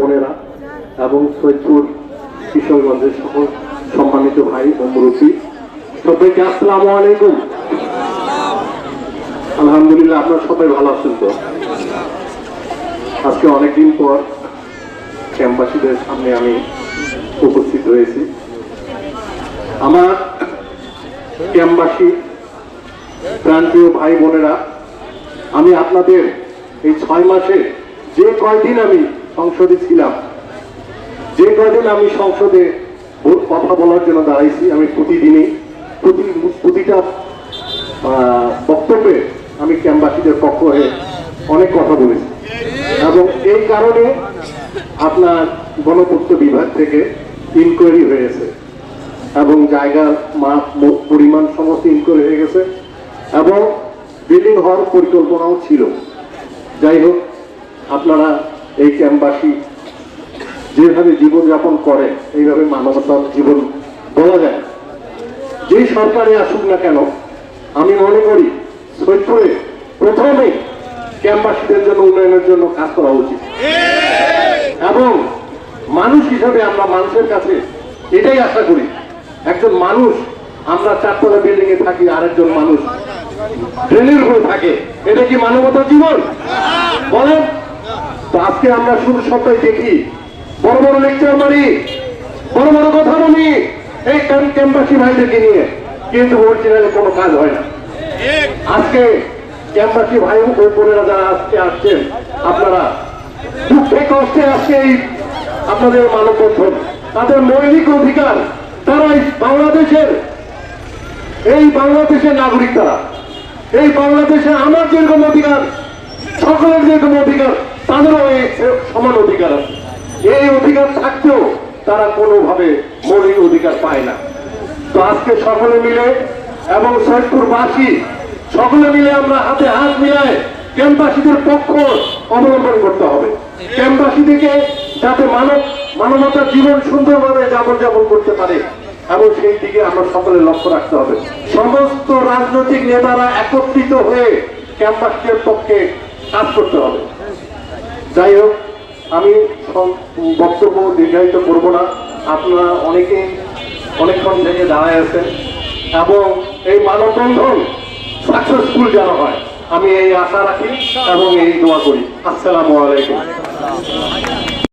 বোনেরা এবং সৈয়দপুর কিশোরগঞ্জের সকল সম্মানিত ভাই ও মুরব্বী। সবাইকে আসসালামু আলাইকুম। আলহামদুলিল্লাহ, আপনারা সবাই ভালো আছেন তো? আজকে অনেকদিন পর ক্যাম্পাসীদের সামনে আমি উপস্থিত হয়েছি। আমার ক্যাম্পাসী প্রান্তীয় ভাই বোনেরা, আমি আপনাদের এই ছয় মাসে যে কয়দিন আমি সংসদে ছিলাম। যে কয়দিন আমি সংসদে কথা বলার জন্য দাঁড়াইছি, আমি প্রতিদিনই প্রতি প্রতিটা বক্তব্যে আমি ক্যাম্পাসীদের পক্ষ হয়ে অনেক কথা বলেছি। এবং এই কারণে আপনার গণপূর্ত বিভাগ থেকে ইনকোয়ারি হয়েছে এবং জায়গার মাপ পরিমাণ সমস্ত ইনকোয়ারি হয়ে গেছে এবং বিল্ডিং হওয়ার পরিকল্পনাও ছিল। যাই হোক, আপনারা এই ক্যাম্পবাসী যেভাবে জীবনযাপন করে, এইভাবে মানবতার জীবন বলা যায়। যে সরকারে আসুক না কেন, আমি মনে করি সৈয়দপুরে প্রথমেই ক্যাম্পবাসীদের জন্য উন্নয়নের জন্য কাজ করা উচিত। এবং মানুষ হিসাবে আমরা মানুষের কাছে এটাই আশা করি, একজন মানুষ, আমরা চারতলা বিল্ডিং এ থাকি, আরেকজন মানুষ ট্রেনের উপরে থাকে। এটা কি মানবতার জীবন? বলেন। তো আজকে আমরা শুধু সবাই দেখি। বড় বড় লেকচার মারি, বড় বড় কথা বলি, এই ক্যাম্প- ক্যাম্পাসী ভাইদেরকে নিয়ে। কিন্তু অরিজিনালে কোনো কাজ হয় না। আজকে ক্যাম্পাসী ভাই ও যারা আজকে আসছেন, আপনারা দুঃখে কষ্টে আজকে এই আপনাদের মানববন্ধন। তাদের মৌলিক অধিকার তারা বাংলাদেশের, এই বাংলাদেশের নাগরিক তারা। এই বাংলাদেশে আমার যেরকম অধিকার, সকলের যেরকম অধিকার তাদেরও সমান অধিকার আছে। এই অধিকার থাকতেও তারা কোনোভাবে মৌলিক অধিকার পায় না। তো আজকে সকলে মিলে এবং সৈয়দপুরবাসী সকলে মিলে আমরা হাতে হাত মিলায় ক্যাম্পাসীদের পক্ষ অবলম্বন করতে হবে। ক্যাম্পাসী থেকে যাতে মানব, মানবতার জীবন সুন্দরভাবে যাপন করতে পারে এবং সেই দিকে আমরা সকলে লক্ষ্য রাখতে হবে। সমস্ত রাজনৈতিক নেতারা একত্রিত হয়ে ক্যাম্পাসের পক্ষে কাজ করতে হবে। যাই হোক, আমি বক্তব্য দীর্ঘায়িত করব না। আপনারা অনেকে অনেকক্ষণ থেকে দাঁড়ায় আছেন এবং এই মানববন্ধন সাকসেসফুল যেন হয়, আমি এই আশা রাখি এবং এই দোয়া করি। আসসালামু আলাইকুম।